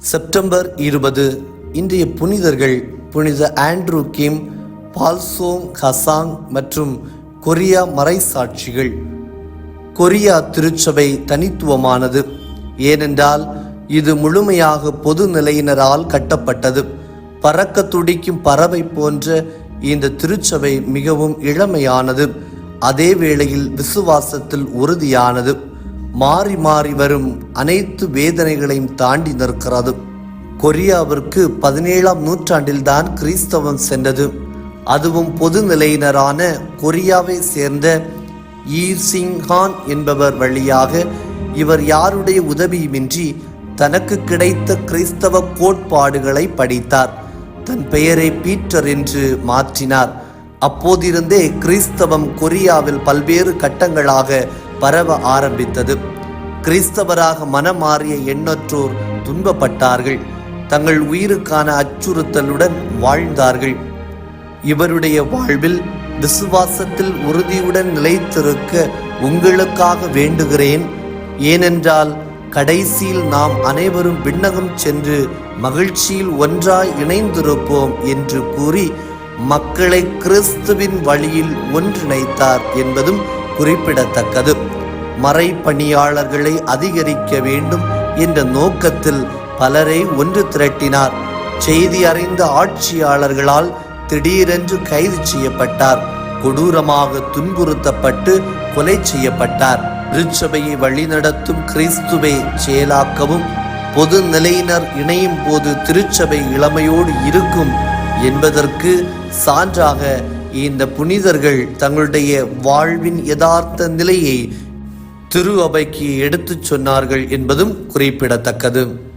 September இருபது இன்றைய புனிதர்கள் புனித ஆண்ட்ரூ கிம் பால்சோங் ஹசாங் மற்றும் கொரியா மறைசாட்சிகள். கொரியா திருச்சபை தனித்துவமானது. ஏனென்றால் இது முழுமையாக பொது நிலையினரால் கட்டப்பட்டது. பறக்க துடிக்கும் பறவை போன்ற இந்த திருச்சபை மிகவும் இளமையானது. அதே வேளையில் விசுவாசத்தில் உறுதியானது. மாறி மாறி வரும் அனைத்து வேதனைகளையும் தாண்டி நிற்கிறது. கொரியாவிற்கு பதினேழாம் நூற்றாண்டில்தான் கிறிஸ்தவம் சென்றது. அதுவும் பொது நிலையினரான கொரியாவை சேர்ந்த ஈ சிங்ஹான் என்பவர் வழியாக இவர் யாருடைய உதவியுமின்றி தனக்கு கிடைத்த கிறிஸ்தவ கோட்பாடுகளை படித்தார். தன் பெயரை பீட்டர் என்று மாற்றினார். அப்போதிருந்தே கிறிஸ்தவம் கொரியாவில் பல்வேறு கட்டங்களாக பரவ ஆரம்பித்தது. கிறிஸ்தவராக மனமாறிய எண்ணற்றோர் துன்பப்பட்டார்கள். தங்கள் உயிருக்கான அச்சுறுத்தலுடன் வாழ்ந்தார்கள். இவருடைய வாழ்வில் விசுவாசத்தில் உறுதியுடன் நிலைத்திருக்க உங்களுக்காக வேண்டுகிறேன். ஏனென்றால் கடைசியில் நாம் அனைவரும் விண்ணகம் சென்று மகிழ்ச்சியில் ஒன்றாய் இணைந்திருப்போம் என்று கூறி மக்களை கிறிஸ்துவின் வழியில் ஒன்றிணைத்தார் என்பதும் குறிப்பிடத்தக்கது. மறை பணியாளர்களை அதிகரிக்க வேண்டும் என்ற நோக்கத்தில் பலரை ஒன்று திரட்டினார். செய்தி அறிந்த ஆட்சியாளர்களால் திடீரென்று கைது செய்யப்பட்டார். கொடூரமாக துன்புறுத்தப்பட்டு கொலை செய்யப்பட்டார். திருச்சபையை வழிநடத்தும் கிறிஸ்துவை செயலாக்கவும் பொது நிலையினர் இணையும் போது திருச்சபை இளமையோடு இருக்கும் என்பதற்கு சான்றாக இந்த புனிதர்கள் தங்களுடைய வாழ்வின் யதார்த்த நிலையை திரு அவைக்கு எடுத்துச் சொன்னார்கள் என்பதும் குறிப்பிடத்தக்கது.